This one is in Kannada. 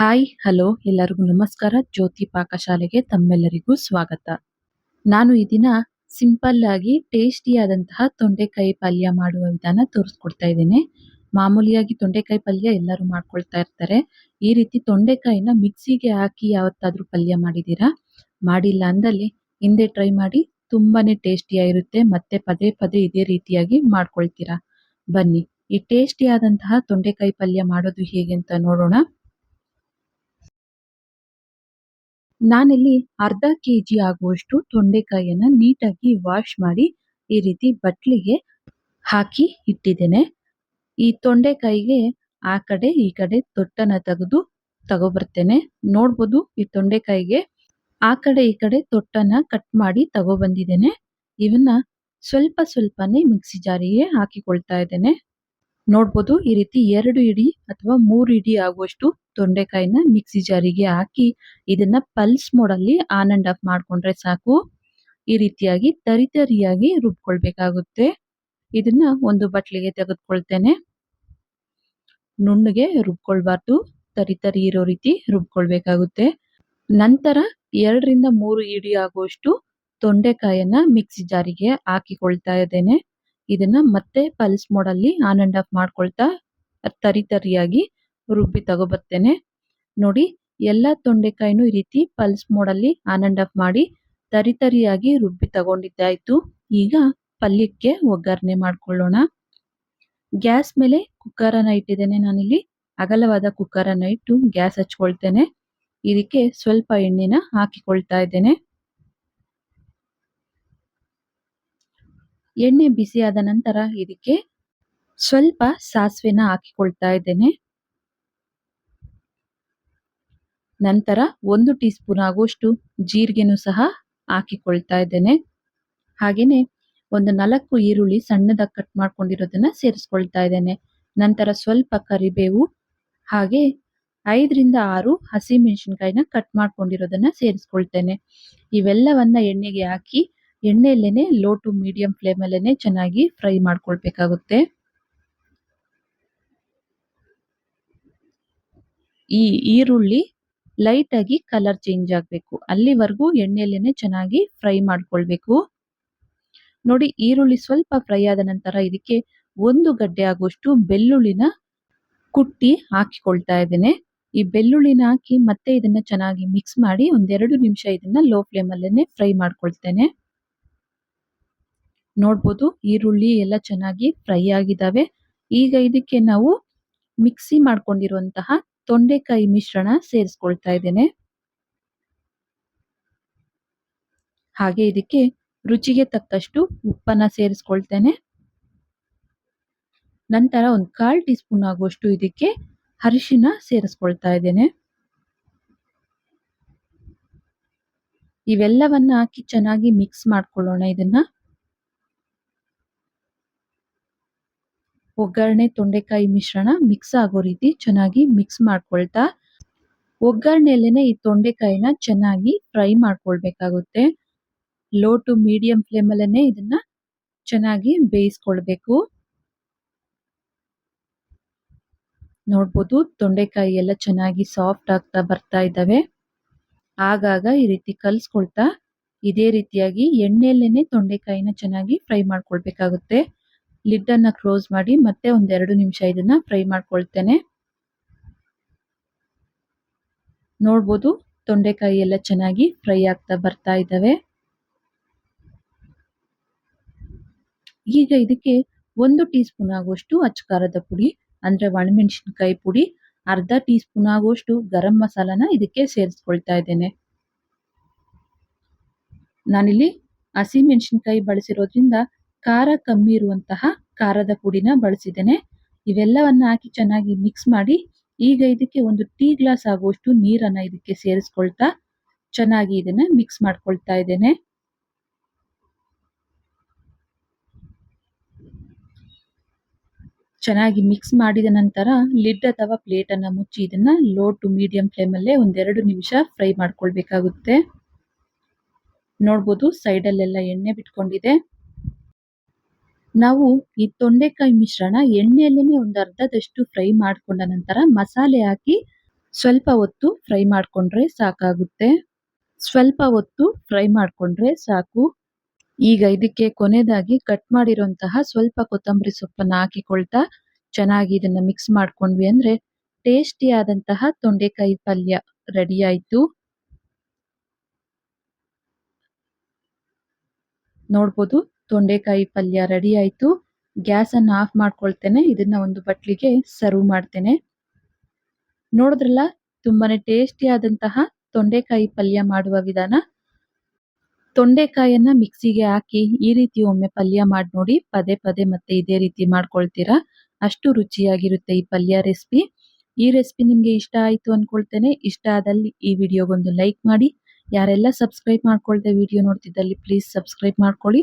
ಹಾಯ್, ಹಲೋ, ಎಲ್ಲರಿಗೂ ನಮಸ್ಕಾರ. ಜ್ಯೋತಿ ಪಾಕಶಾಲೆಗೆ ತಮ್ಮೆಲ್ಲರಿಗೂ ಸ್ವಾಗತ. ನಾನು ಈ ದಿನ ಸಿಂಪಲ್ ಆಗಿ ಟೇಸ್ಟಿ ಆದಂತಹ ತೊಂಡೆಕಾಯಿ ಪಲ್ಯ ಮಾಡುವ ವಿಧಾನ ತೋರಿಸ್ಕೊಡ್ತಾ ಇದ್ದೇನೆ. ಮಾಮೂಲಿಯಾಗಿ ತೊಂಡೆಕಾಯಿ ಪಲ್ಯ ಎಲ್ಲರೂ ಮಾಡ್ಕೊಳ್ತಾ ಇರ್ತಾರೆ. ಈ ರೀತಿ ತೊಂಡೆಕಾಯಿನ ಮಿಕ್ಸಿಗೆ ಹಾಕಿ ಯಾವತ್ತಾದ್ರೂ ಪಲ್ಯ ಮಾಡಿದ್ದೀರಾ? ಮಾಡಿಲ್ಲ ಅಂದಲ್ಲಿ ಹಿಂದೆ ಟ್ರೈ ಮಾಡಿ, ತುಂಬಾನೇ ಟೇಸ್ಟಿಯಾಗಿರುತ್ತೆ ಮತ್ತೆ ಪದೇ ಪದೇ ಇದೇ ರೀತಿಯಾಗಿ ಮಾಡ್ಕೊಳ್ತೀರಾ? ಬನ್ನಿ, ಈ ಟೇಸ್ಟಿ ಆದಂತಹ ತೊಂಡೆಕಾಯಿ ಪಲ್ಯ ಮಾಡೋದು ಹೇಗೆ ಅಂತ ನೋಡೋಣ. ನಾನಿಲ್ಲಿ ಅರ್ಧ ಕೆಜಿ ಆಗುವಷ್ಟು ತೊಂಡೆಕಾಯಿಯನ್ನ ನೀಟಾಗಿ ವಾಶ್ ಮಾಡಿ ಈ ರೀತಿ ಬಟ್ಲಿಗೆ ಹಾಕಿ ಇಟ್ಟಿದ್ದೇನೆ ಈ ತೊಂಡೆಕಾಯಿಗೆ ಆ ಕಡೆ ಈ ಕಡೆ ತೊಟ್ಟನ್ನ ತೆಗೆದು ತಗೋಬರ್ತೇನೆ. ನೋಡ್ಬೋದು ಈ ತೊಂಡೆಕಾಯಿಗೆ ಆ ಕಡೆ ಈ ಕಡೆ ತೊಟ್ಟನ್ನ ಕಟ್ ಮಾಡಿ ತಗೋಬಂದಿದ್ದೇನೆ. ಇವನ್ನ ಸ್ವಲ್ಪ ಸ್ವಲ್ಪನೇ ಮಿಕ್ಸಿ ಜಾರಿಗೆ ಹಾಕಿಕೊಳ್ತಾ ಇದ್ದೇನೆ ನೋಡ್ಬೋದು, ಈ ರೀತಿ ಎರಡು ಇಡಿ ಅಥವಾ ಮೂರು ಇಡಿ ಆಗುವಷ್ಟು ತೊಂಡೆಕಾಯಿನ ಮಿಕ್ಸಿ ಜಾರಿಗೆ ಹಾಕಿ ಇದನ್ನ ಪಲ್ಸ್ ಮೋಡಲ್ಲಿ ಆನ್ ಅಂಡ್ ಆಫ್ ಮಾಡ್ಕೊಂಡ್ರೆ ಸಾಕು. ಈ ರೀತಿಯಾಗಿ ತರಿ ತರಿಯಾಗಿ ರುಬ್ಕೊಳ್ಬೇಕಾಗುತ್ತೆ. ಇದನ್ನ ಒಂದು ಬಟ್ಲಿಗೆ ತೆಗೆದುಕೊಳ್ತೇನೆ. ನುಣ್ಣಗೆ ರುಬ್ಕೊಳ್ಬಾರ್ದು. ತರಿ ತರಿ ಇರೋ ರೀತಿ ರುಬ್ಕೊಳ್ಬೇಕಾಗುತ್ತೆ. ನಂತರ ಎರಡರಿಂದ ಮೂರು ಇಡಿ ಆಗುವಷ್ಟು ತೊಂಡೆಕಾಯನ್ನ ಮಿಕ್ಸಿ ಜಾರಿಗೆ ಹಾಕಿಕೊಳ್ತಾ ಇದ್ದೇನೆ. ಇದನ್ನ ಮತ್ತೆ ಪಲ್ಸ್ ಮೋಡಲ್ಲಿ ಆನ್ ಅಂಡ್ ಆಫ್ ಮಾಡ್ಕೊಳ್ತಾ ತರಿ ತರಿಯಾಗಿ ರುಬ್ಬಿ ತಗೋಬರ್ತೇನೆ ನೋಡಿ, ಎಲ್ಲ ತೊಂಡೆಕಾಯಿನೂ ಈ ರೀತಿ ಪಲ್ಸ್ ಮೋಡಲ್ಲಿ ಆನ್ ಅಂಡ್ ಆಫ್ ಮಾಡಿ ತರಿ ತರಿಯಾಗಿ ರುಬ್ಬಿ ತಗೊಂಡಿದ್ದಾಯ್ತು ಈಗ ಪಲ್ಯಕ್ಕೆ ಒಗ್ಗರಣೆ ಮಾಡ್ಕೊಳ್ಳೋಣ. ಗ್ಯಾಸ್ ಮೇಲೆ ಕುಕ್ಕರನ್ನ ಇಟ್ಟಿದ್ದೇನೆ ನಾನಿಲ್ಲಿ. ಅಗಲವಾದ ಕುಕ್ಕರನ್ನ ಇಟ್ಟು ಗ್ಯಾಸ್ ಹಚ್ಕೊಳ್ತೇನೆ. ಇದಕ್ಕೆ ಸ್ವಲ್ಪ ಎಣ್ಣೆನ ಹಾಕಿಕೊಳ್ತಾ ಇದ್ದೇನೆ. ಎಣ್ಣೆ ಬಿಸಿಯಾದ ನಂತರ ಇದಕ್ಕೆ ಸ್ವಲ್ಪ ಸಾಸಿವೆನ ಹಾಕಿಕೊಳ್ತಾ ಇದ್ದೇನೆ. ನಂತರ ಒಂದು ಟೀ ಸ್ಪೂನ್ ಆಗುವಷ್ಟು ಜೀರಿಗೆನೂ ಸಹ ಹಾಕಿಕೊಳ್ತಾ ಇದ್ದೇನೆ. ಹಾಗೆಯೇ ಒಂದು ನಾಲ್ಕು ಈರುಳ್ಳಿ ಸಣ್ಣದಾಗಿ ಕಟ್ ಮಾಡ್ಕೊಂಡಿರೋದನ್ನ ಸೇರಿಸ್ಕೊಳ್ತಾ ಇದ್ದೇನೆ. ನಂತರ ಸ್ವಲ್ಪ ಕರಿಬೇವು, ಹಾಗೆ ಐದರಿಂದ ಆರು ಹಸಿ ಮೆಣಸಿನ್ಕಾಯಿನ ಕಟ್ ಮಾಡ್ಕೊಂಡಿರೋದನ್ನ ಸೇರಿಸ್ಕೊಳ್ತೇನೆ. ಇವೆಲ್ಲವನ್ನ ಎಣ್ಣೆಗೆ ಹಾಕಿ ಎಣ್ಣೆಯಲ್ಲೇನೆ ಲೋ ಟು ಮೀಡಿಯಂ ಫ್ಲೇಮಲ್ಲೇನೆ ಚೆನ್ನಾಗಿ ಫ್ರೈ ಮಾಡ್ಕೊಳ್ಬೇಕಾಗುತ್ತೆ. ಈ ಈರುಳ್ಳಿ ಲೈಟ್ ಆಗಿ ಕಲರ್ ಚೇಂಜ್ ಆಗಬೇಕು. ಅಲ್ಲಿವರೆಗೂ ಎಣ್ಣೆಯಲ್ಲೇನೆ ಚೆನ್ನಾಗಿ ಫ್ರೈ ಮಾಡ್ಕೊಳ್ಬೇಕು. ನೋಡಿ ಈರುಳ್ಳಿ ಸ್ವಲ್ಪ ಫ್ರೈ ಆದ ನಂತರ ಇದಕ್ಕೆ ಒಂದು ಗಡ್ಡೆ ಆಗುವಷ್ಟು ಬೆಳ್ಳುಳ್ಳಿನ ಕುಟ್ಟಿ ಹಾಕಿಕೊಳ್ತಾ ಇದ್ದೇನೆ. ಈ ಬೆಳ್ಳುಳ್ಳಿನ ಹಾಕಿ ಮತ್ತೆ ಇದನ್ನ ಚೆನ್ನಾಗಿ ಮಿಕ್ಸ್ ಮಾಡಿ ಒಂದೆರಡು ನಿಮಿಷ ಇದನ್ನ ಲೋ ಫ್ಲೇಮ್ ಅಲ್ಲೇನೆ ಫ್ರೈ ಮಾಡ್ಕೊಳ್ತೇನೆ. ನೋಡ್ಬೋದು. ಈರುಳ್ಳಿ ಎಲ್ಲ ಚೆನ್ನಾಗಿ ಫ್ರೈ ಆಗಿದ್ದಾವೆ ಈಗ ಇದಕ್ಕೆ ನಾವು ಮಿಕ್ಸಿ ಮಾಡ್ಕೊಂಡಿರುವಂತಹ ತೊಂಡೆಕಾಯಿ ಮಿಶ್ರಣ ಸೇರಿಸ್ಕೊಳ್ತಾ ಇದ್ದೇನೆ. ಹಾಗೆ ಇದಕ್ಕೆ ರುಚಿಗೆ ತಕ್ಕಷ್ಟು ಉಪ್ಪನ್ನ ಸೇರಿಸ್ಕೊಳ್ತೇನೆ. ನಂತರ ಒಂದು ಕಾಲ್ ಟೀ ಸ್ಪೂನ್ ಆಗುವಷ್ಟು ಇದಕ್ಕೆ ಅರಿಶಿನ ಸೇರಿಸ್ಕೊಳ್ತಾ ಇದ್ದೇನೆ. ಇವೆಲ್ಲವನ್ನ ಹಾಕಿ ಚೆನ್ನಾಗಿ ಮಿಕ್ಸ್ ಮಾಡ್ಕೊಳ್ಳೋಣ ಇದನ್ನ. ಒಗ್ಗರಣೆ, ತೊಂಡೆಕಾಯಿ ಮಿಶ್ರಣ ಮಿಕ್ಸ್ ಆಗೋ ರೀತಿ ಚೆನ್ನಾಗಿ ಮಿಕ್ಸ್ ಮಾಡ್ಕೊಳ್ತಾ, ಒಗ್ಗರಣೆಯಲ್ಲೇನೆ ಈ ತೊಂಡೆಕಾಯಿನ ಚೆನ್ನಾಗಿ ಫ್ರೈ ಮಾಡ್ಕೊಳ್ಬೇಕಾಗುತ್ತೆ. ಲೋ ಟು ಮೀಡಿಯಂ ಫ್ಲೇಮಲ್ಲೇ ಇದನ್ನ ಚೆನ್ನಾಗಿ ಬೇಯಿಸ್ಕೊಳ್ಬೇಕು. ನೋಡ್ಬೋದು ತೊಂಡೆಕಾಯಿ ಎಲ್ಲ ಚೆನ್ನಾಗಿ ಸಾಫ್ಟ್ ಆಗ್ತಾ ಬರ್ತಾ ಇದ್ದಾವೆ. ಆಗಾಗ ಈ ರೀತಿ ಕಲ್ಸ್ಕೊಳ್ತಾ, ಇದೇ ರೀತಿಯಾಗಿ ಎಣ್ಣೆಯಲ್ಲೇನೆ ತೊಂಡೆಕಾಯಿನ ಚೆನ್ನಾಗಿ ಫ್ರೈ ಮಾಡ್ಕೊಳ್ಬೇಕಾಗುತ್ತೆ. ಲಿಡ್ ಅನ್ನ ಕ್ಲೋಸ್ ಮಾಡಿ ಮತ್ತೆ ಒಂದೆರಡು ನಿಮಿಷ ಇದನ್ನ ಫ್ರೈ ಮಾಡ್ಕೊಳ್ತೇನೆ. ನೋಡ್ಬೋದು ತೊಂಡೆಕಾಯಿ ಎಲ್ಲ ಚೆನ್ನಾಗಿ ಫ್ರೈ ಆಗ್ತಾ ಬರ್ತಾ ಇದ್ದಾವೆ. ಈಗ ಇದಕ್ಕೆ ಒಂದು ಟೀ ಸ್ಪೂನ್ ಆಗುವಷ್ಟು ಅಚ್ಚಕಾರದ ಪುಡಿ, ಅಂದ್ರೆ ಒಣಮೆಣಸಿನಕಾಯಿ ಪುಡಿ, ಅರ್ಧ ಟೀ ಸ್ಪೂನ್ ಆಗುವಷ್ಟು ಗರಂ ಮಸಾಲಾನ ಇದಕ್ಕೆ ಸೇರಿಸ್ಕೊಳ್ತಾ ಇದ್ದೇನೆ. ನಾನಿಲ್ಲಿ ಹಸಿ ಮೆಣಸಿನಕಾಯಿ ಬಳಸಿರೋದ್ರಿಂದ ಖಾರ ಕಮ್ಮಿ ಇರುವಂತಹ ಖಾರದ ಪುಡಿನ ಬಳಸಿದ್ದೇನೆ. ಇವೆಲ್ಲವನ್ನ ಹಾಕಿ ಚೆನ್ನಾಗಿ ಮಿಕ್ಸ್ ಮಾಡಿ, ಈಗ ಇದಕ್ಕೆ ಒಂದು ಟೀ ಗ್ಲಾಸ್ ಆಗುವಷ್ಟು ನೀರನ್ನ ಇದಕ್ಕೆ ಸೇರಿಸ್ಕೊಳ್ತಾ ಚೆನ್ನಾಗಿ ಇದನ್ನ ಮಿಕ್ಸ್ ಮಾಡ್ಕೊಳ್ತಾ ಇದ್ದೇನೆ. ಚೆನ್ನಾಗಿ ಮಿಕ್ಸ್ ಮಾಡಿದ ನಂತರ ಲಿಡ್ ಅಥವಾ ಪ್ಲೇಟ್ ಅನ್ನ ಮುಚ್ಚಿ ಇದನ್ನ ಲೋ ಟು ಮೀಡಿಯಂ ಫ್ಲೇಮ್ ಅಲ್ಲೇ ಒಂದೆರಡು ನಿಮಿಷ ಫ್ರೈ ಮಾಡ್ಕೊಳ್ಬೇಕಾಗುತ್ತೆ. ನೋಡ್ಬೋದು ಸೈಡಲ್ಲೆಲ್ಲ ಎಣ್ಣೆ ಬಿಟ್ಕೊಂಡಿದೆ. ನಾವು ಈ ತೊಂಡೆಕಾಯಿ ಮಿಶ್ರಣ ಎಣ್ಣೆಯಲ್ಲೇನೆ ಒಂದು ಅರ್ಧದಷ್ಟು ಫ್ರೈ ಮಾಡ್ಕೊಂಡ ನಂತರ ಮಸಾಲೆ ಹಾಕಿ ಸ್ವಲ್ಪ ಹೊತ್ತು ಫ್ರೈ ಮಾಡಿಕೊಂಡ್ರೆ ಸಾಕಾಗುತ್ತೆ. ಸ್ವಲ್ಪ ಹೊತ್ತು ಫ್ರೈ ಮಾಡಿಕೊಂಡ್ರೆ ಸಾಕು. ಈಗ ಇದಕ್ಕೆ ಕೊನೆಯದಾಗಿ ಕಟ್ ಮಾಡಿರುವಂತಹ ಸ್ವಲ್ಪ ಕೊತ್ತಂಬರಿ ಸೊಪ್ಪನ್ನು ಹಾಕಿಕೊಳ್ತಾ ಚೆನ್ನಾಗಿ ಇದನ್ನ ಮಿಕ್ಸ್ ಮಾಡ್ಕೊಂಡ್ವಿ ಅಂದ್ರೆ ಟೇಸ್ಟಿಯಾದಂತಹ ತೊಂಡೆಕಾಯಿ ಪಲ್ಯ ರೆಡಿ ಆಯಿತು. ನೋಡ್ಬೋದು. ತೊಂಡೆಕಾಯಿ ಪಲ್ಯ ರೆಡಿ ಆಯ್ತು. ಗ್ಯಾಸ್ ಅನ್ನು ಆಫ್ ಮಾಡ್ಕೊಳ್ತೇನೆ. ಇದನ್ನ ಒಂದು ಬಟ್ಲಿಗೆ ಸರ್ವ್ ಮಾಡ್ತೇನೆ. ನೋಡಿದ್ರಲ್ಲ, ತುಂಬಾನೇ ಟೇಸ್ಟಿ ಆದಂತಹ ತೊಂಡೆಕಾಯಿ ಪಲ್ಯ ಮಾಡುವ ವಿಧಾನ. ತೊಂಡೆಕಾಯನ್ನ ಮಿಕ್ಸಿಗೆ ಹಾಕಿ ಈ ರೀತಿ ಒಮ್ಮೆ ಪಲ್ಯ ಮಾಡಿ ನೋಡಿ. ಪದೇ ಪದೇ ಮತ್ತೆ ಇದೇ ರೀತಿ ಮಾಡ್ಕೊಳ್ತೀರಾ? ಅಷ್ಟು ರುಚಿಯಾಗಿರುತ್ತೆ ಈ ಪಲ್ಯ ರೆಸಿಪಿ ಈ ರೆಸಿಪಿ ನಿಮ್ಗೆ ಇಷ್ಟ ಆಯ್ತು ಅನ್ಕೊಳ್ತೇನೆ. ಇಷ್ಟ ಆದಲ್ಲಿ ಈ ವಿಡಿಯೋಗೊಂದು ಲೈಕ್ ಮಾಡಿ. ಯಾರೆಲ್ಲ ಸಬ್ಸ್ಕ್ರೈಬ್ ಮಾಡ್ಕೊಳ್ದೆ ವಿಡಿಯೋ ನೋಡ್ತಿದ್ದಲ್ಲಿ ಪ್ಲೀಸ್ ಸಬ್ಸ್ಕ್ರೈಬ್ ಮಾಡ್ಕೊಳ್ಳಿ.